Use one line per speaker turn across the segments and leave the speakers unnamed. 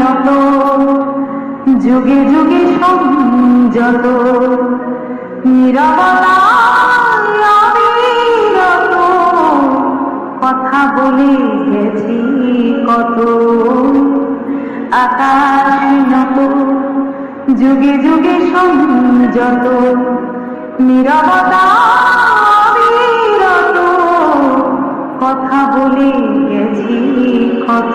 নত। যুগে যুগে সংযত। অবিরত কথা বলে গেছি কত। আকাশ নত। যুগে যুগে সংযত। নিরবতা কথা বলে গেছি কত।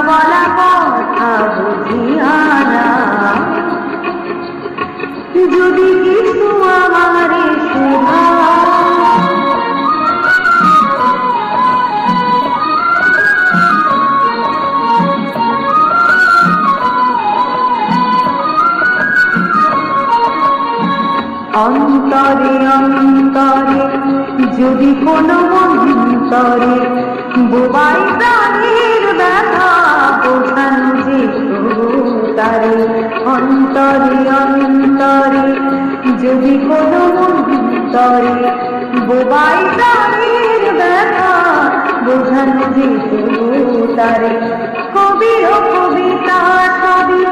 বলা কথা বুঝিয়া যদি কিছু আমারে অন্তরে অন্তরে যদি কোনো অন্তরে বোবাই তারে অন্তরে অন্তরে, যদি কোনো অন্তরে বোবাই প্রাণীর ব্যথা বোঝানো যেত তারে, কবির কবিতা ছবি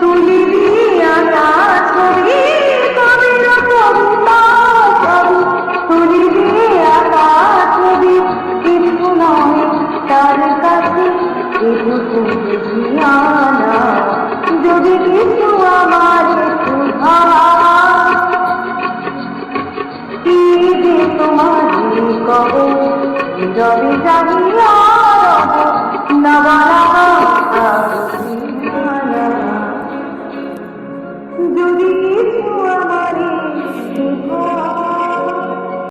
তুলি দিয়া কবির কবিতা ছবি তুলি দিয়া ছবি কিছু তার কাছে জাগিয়া নবানা